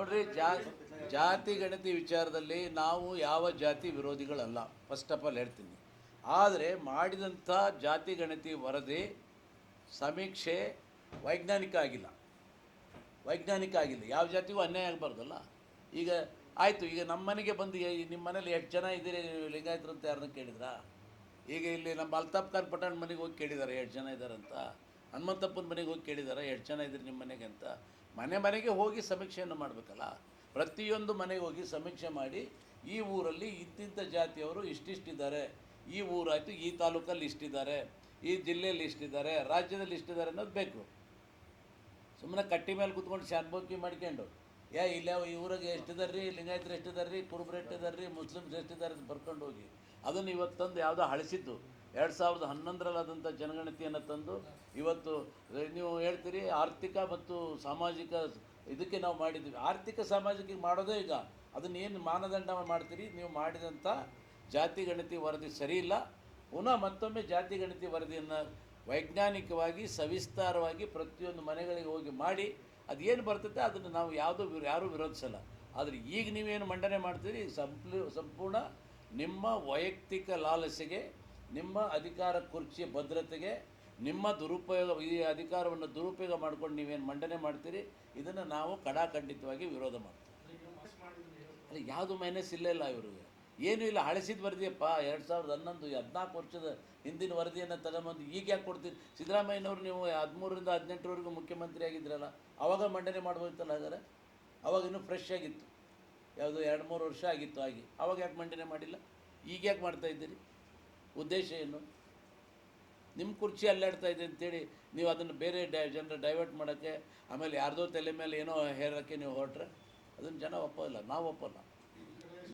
ನೋಡ್ರಿ, ಜಾ, ಜಾತಿ ಗಣತಿ ವಿಚಾರದಲ್ಲಿ ನಾವು ಯಾವ ಜಾತಿ ವಿರೋಧಿಗಳಲ್ಲ. ಫಸ್ಟ್ ಆಫ್ ಆಲ್ ಹೇಳ್ತೀನಿ. ಆದರೆ ಮಾಡಿದಂಥ ಜಾತಿ ಗಣತಿ ವರದಿ ಸಮೀಕ್ಷೆ ವೈಜ್ಞಾನಿಕ ಆಗಿಲ್ಲ. ವೈಜ್ಞಾನಿಕ ಆಗಿಲ್ಲ. ಯಾವ ಜಾತಿಗೂ ಅನ್ಯಾಯ ಆಗಬಾರ್ದಲ್ಲ. ಈಗ ಆಯಿತು, ಈಗ ನಮ್ಮ ಮನೆಗೆ ಬಂದು ನಿಮ್ಮ ಮನೇಲಿ ಎಷ್ಟು ಜನ ಇದ್ದೀರಿ ಲಿಂಗಾಯತರು ಅಂತ ಯಾರನ್ನ ಕೇಳಿದ್ರಾ? ಈಗ ಇಲ್ಲಿ ನಮ್ಮ ಅಲ್ತಾಫ್ ಖಾನ್ ಮನೆಗೆ ಹೋಗಿ ಕೇಳಿದ್ದಾರೆ, ಎಷ್ಟು ಜನ ಇದ್ದಾರಂತ ಹನುಮಂತಪ್ಪನ ಮನೆಗೆ ಹೋಗಿ ಕೇಳಿದಾರೆ, ಎಷ್ಟು ಜನ ಇದ್ರಿ ನಿಮ್ಮ ಮನೆಗೆ? ಅಂತ. ಮನೆ ಮನೆಗೆ ಹೋಗಿ ಸಮೀಕ್ಷೆಯನ್ನು ಮಾಡಬೇಕಲ್ಲ? ಪ್ರತಿಯೊಂದು ಮನೆಗೆ ಹೋಗಿ ಸಮೀಕ್ಷೆ ಮಾಡಿ ಈ ಊರಲ್ಲಿ ಇಂತಿಂಥ ಜಾತಿಯವರು ಇಷ್ಟಿಷ್ಟಿದ್ದಾರೆ. ಈ ಊರಾಯಿತು ಈ ತಾಲೂಕಲ್ಲಿ ಇಷ್ಟಿದ್ದಾರೆ. ಈ ಜಿಲ್ಲೆಯಲ್ಲಿ ಇಷ್ಟಿದ್ದಾರೆ. ರಾಜ್ಯದಲ್ಲಿ ಇಷ್ಟಿದ್ದಾರೆ ಅನ್ನೋದು ಬೇಕು. ಸುಮ್ಮನೆ ಕಟ್ಟಿ ಮೇಲೆ ಕುತ್ಕೊಂಡು ಶಾನ್ಬೋಕಿ ಮಾಡ್ಕೊಂಡು ಯಾ ಇಲ್ಲ ಈ ಊರಿಗೆ ಎಷ್ಟಿದ್ದಾರೆ ರೀ ಲಿಂಗಾಯತರು ಎಷ್ಟಿದ್ದಾರೆ ರೀ ಕುರುಬ್ರು ಎಷ್ಟಿದ್ದಾರೆ ರೀ ಮುಸ್ಲಿಮ್ಸ್ ಎಷ್ಟಿದ್ದಾರೆ? ಅಂತ ಬರ್ಕೊಂಡು ಹೋಗಿ. ಅದನ್ನು ಇವತ್ತು ತಂದು ಯಾವುದೋ ಹಳಿಸಿದ್ದು ಎರಡು ಸಾವಿರದ ಹನ್ನೊಂದರಲ್ಲಾದಂಥ ಜನಗಣತಿಯನ್ನು ತಂದು ಇವತ್ತು ನೀವು ಹೇಳ್ತೀರಿ ಆರ್ಥಿಕ ಮತ್ತು ಸಾಮಾಜಿಕ ಇದಕ್ಕೆ ನಾವು ಮಾಡಿದ್ವಿ. ಆರ್ಥಿಕ ಸಾಮಾಜಿಕ ಮಾಡೋದೇ ಈಗ. ಅದನ್ನ ಏನು ಮಾನದಂಡ ಮಾಡ್ತೀರಿ? ನೀವು ಮಾಡಿದಂಥ ಜಾತಿ ಗಣತಿ ವರದಿ ಸರಿ ಇಲ್ಲ. ಪುನಃ ಮತ್ತೊಮ್ಮೆ ಜಾತಿ ಗಣತಿ ವರದಿಯನ್ನು ವೈಜ್ಞಾನಿಕವಾಗಿ, ಸವಿಸ್ತಾರವಾಗಿ ಪ್ರತಿಯೊಂದು ಮನೆಗಳಿಗೆ ಹೋಗಿ ಮಾಡಿ, ಅದೇನು ಬರ್ತೈತೆ ಅದನ್ನು ನಾವು ಯಾವುದೂ ಯಾರು ಯಾರೂ ವಿರೋಧಿಸಲ್ಲ. ಆದರೆ ಈಗ ನೀವೇನು ಮಂಡನೆ ಮಾಡ್ತೀರಿ? ಸಂಪ್ಲಿ, ಸಂಪೂರ್ಣ ನಿಮ್ಮ ವೈಯಕ್ತಿಕ ಲಾಲಸೆಗೆ ನಿಮ್ಮ ಅಧಿಕಾರ ಕುರ್ಚಿಯ ಭದ್ರತೆಗೆ, ನಿಮ್ಮ ದುರುಪಯೋಗ, ಈ ಅಧಿಕಾರವನ್ನು ದುರುಪಯೋಗ ಮಾಡ್ಕೊಂಡು ನೀವೇನು ಮಂಡನೆ ಮಾಡ್ತೀರಿ, ಇದನ್ನು ನಾವು ಕಡಾಖಂಡಿತವಾಗಿ ವಿರೋಧ ಮಾಡ್ತೀವಿ. ಯಾವುದು ಮೈನಸ್ ಇಲ್ಲ ಇಲ್ಲ ಇವರಿಗೆ. ಏನೂ ಇಲ್ಲ, ಹಳಸಿದ ವರದಿಯಪ್ಪ, ಎರಡು ಸಾವಿರದ ಹನ್ನೊಂದು ಹದಿನಾಲ್ಕು ವರ್ಷದ ಹಿಂದಿನ ವರದಿಯನ್ನು ತಗೊಂಬಂದು ಈಗ ಯಾಕೆ ಕೊಡ್ತೀರಿ? ಸಿದ್ದರಾಮಯ್ಯನವರು ನೀವು ಹದಿಮೂರರಿಂದ ಹದಿನೆಂಟರವರೆಗೂ ಮುಖ್ಯಮಂತ್ರಿ ಆಗಿದ್ರಲ್ಲ ಆವಾಗ ಮಂಡನೆ ಮಾಡ್ಬೋದಿತ್ತಲ್ಲ ಹಾಗಾದ್ರೆ? ಅವಾಗ ಇನ್ನೂ ಫ್ರೆಶ್ ಆಗಿತ್ತು. ಯಾವುದು, ಎರಡು ಮೂರು ವರ್ಷ ಆಗಿತ್ತು ಆಗಿ ಅವಾಗ ಯಾಕೆ ಮಂಡನೆ ಮಾಡಿಲ್ಲ? ಈಗ ಯಾಕೆ ಮಾಡ್ತಾ ಇದ್ದೀರಿ? ಉದ್ದೇಶ ಏನು? ನಿಮ್ಮ ಕುರ್ಚಿ ಅಲ್ಲಾಡ್ತಾ ಇದೆ ಅಂತೇಳಿ ನೀವು ಅದನ್ನು ಬೇರೆ ಡೈ, ಜನರ ಡೈವರ್ಟ್ ಮಾಡೋಕ್ಕೆ ಆಮೇಲೆ ಯಾರ್ದೋ ತಲೆ ಮೇಲೆ ಏನೋ ಹೇರೋಕ್ಕೆ ನೀವು ಹೊರಟ್ರೆ ಅದನ್ನು ಜನ ಒಪ್ಪೋದಿಲ್ಲ. ನಾವು ಒಪ್ಪಲ್ಲ.